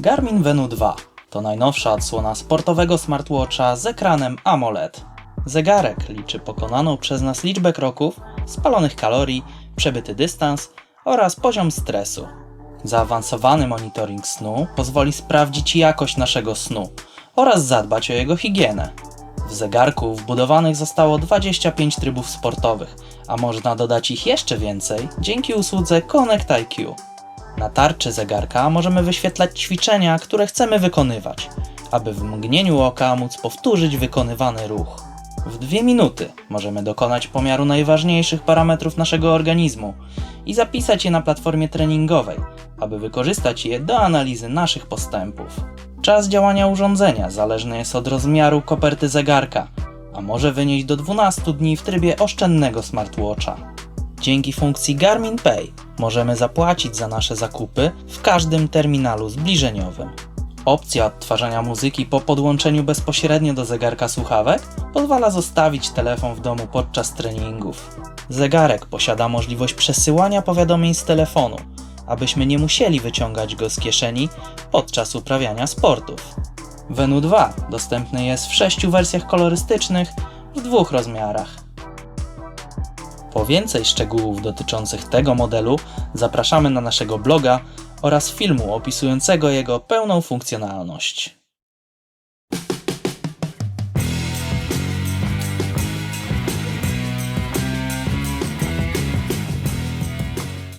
Garmin Venu 2 to najnowsza odsłona sportowego smartwatcha z ekranem AMOLED. Zegarek liczy pokonaną przez nas liczbę kroków, spalonych kalorii, przebyty dystans oraz poziom stresu. Zaawansowany monitoring snu pozwoli sprawdzić jakość naszego snu oraz zadbać o jego higienę. W zegarku wbudowanych zostało 25 trybów sportowych, a można dodać ich jeszcze więcej dzięki usłudze Connect IQ. Na tarczy zegarka możemy wyświetlać ćwiczenia, które chcemy wykonywać, aby w mgnieniu oka móc powtórzyć wykonywany ruch. W dwie minuty możemy dokonać pomiaru najważniejszych parametrów naszego organizmu i zapisać je na platformie treningowej, aby wykorzystać je do analizy naszych postępów. Czas działania urządzenia zależny jest od rozmiaru koperty zegarka, a może wynieść do 12 dni w trybie oszczędnego smartwatcha. Dzięki funkcji Garmin Pay możemy zapłacić za nasze zakupy w każdym terminalu zbliżeniowym. Opcja odtwarzania muzyki po podłączeniu bezpośrednio do zegarka słuchawek pozwala zostawić telefon w domu podczas treningów. Zegarek posiada możliwość przesyłania powiadomień z telefonu, abyśmy nie musieli wyciągać go z kieszeni podczas uprawiania sportów. Venu 2 dostępny jest w sześciu wersjach kolorystycznych w dwóch rozmiarach. Po więcej szczegółów dotyczących tego modelu zapraszamy na naszego bloga oraz filmu opisującego jego pełną funkcjonalność.